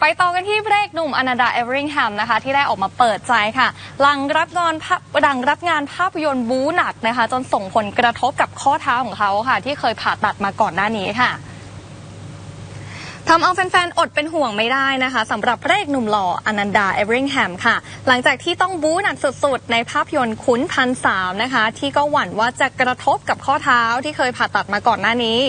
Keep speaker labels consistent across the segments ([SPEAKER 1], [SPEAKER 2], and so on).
[SPEAKER 1] ไปต่อกันที่พระเอกหนุ่มอนาดาเอเวอริงแฮมนะคะ ที่ได้ออกมาเปิดใจค่ะ หลังรับงานภาพหลังรับงานภาพยนตร์บู๊หนักนะคะ จนส่งผลกระทบกับข้อเท้าของเขาค่ะ ที่เคยผ่าตัดมาก่อนหน้านี้ค่ะ ทำเอาแฟนๆ อดเป็นห่วงไม่ได้นะคะสำหรับพระเอกหนุ่มหล่ออนันดาเอเวอริงแฮมค่ะ หลังจากที่ต้องบู๊หนักสุดๆ ในภาพยนตร์ขุนพันสามนะคะ ที่ก็หวั่นว่าจะกระทบกับข้อเท้าที่เคยผ่าตัดมาก่อนหน้านี้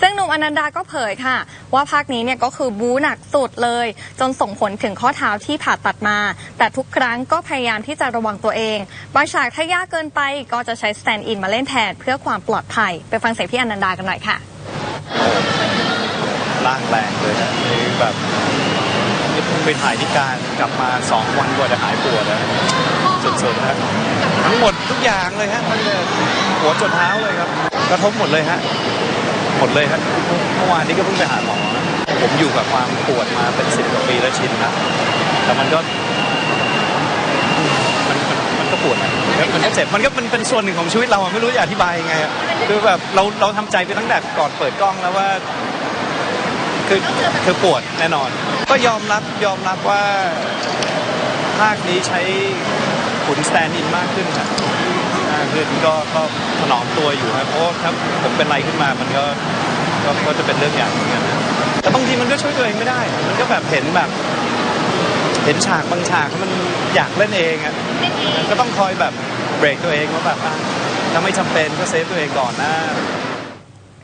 [SPEAKER 1] ซึ่งหนุ่มอนันดาก็เผยค่ะ ว่าภาคนี้เนี่ยก็คือบู๊หนักสุดเลย จนส่งผลถึงข้อเท้าที่ผ่าตัดมา แต่ทุกครั้งก็พยายามที่จะระวังตัวเองบางฉากถ้ายากเกินไปก็จะใช้สแตนด์อินมาเล่นแทนเพื่อความปลอดภัย ไปฟังเสียงพี่อนันดากันหน่อยค่ะ
[SPEAKER 2] ร่างแรงเลยนะคือแบบไปถ่ายที่การกลับมาสองวันกว่าจะหายปวดนะสุดๆนะทั้งหมดทุกอย่างเลยฮะตั้งแต่หัวจนเท้าเลยครับกระทบหมดเลยฮะหมดเลยฮะเมื่อวานนี้ก็เพิ่งไปหาหมอผมอยู่กับความปวดมาเป็นสิบกว่าปีแล้วชินนะแต่มันก็มันมันก็ปวดนะมันก็เจ็บมันก็มันเป็นส่วนหนึ่งของชีวิตเราไม่รู้จะอธิบายยังไงอะคือแบบเราเราทำใจไปตั้งแต่ก่อนเปิดกล้องแล้วว่า คือคือปวดแน่นอน ก็ยอมรับยอมรับว่าภาคนี้ใช้ขุนสแตนด์อินมากขึ้นครับมากขึ้นก็ก็ถนอมตัวอยู่ครับเพราะถ้าผมเป็นอะไรขึ้นมามันก็ก็ก็จะเป็นเรื่องใหญ่เหมือนกันนะแต่บางทีมันก็ช่วยตัวเองไม่ได้ มันก็แบบเห็นแบบ เห็นฉากบางฉากมันอยากเล่นเองอะก็ต้องคอยแบบเบรกตัวเองว่าแบบถ้าไม่จำเป็นก็เซฟตัวเองก่อนนะ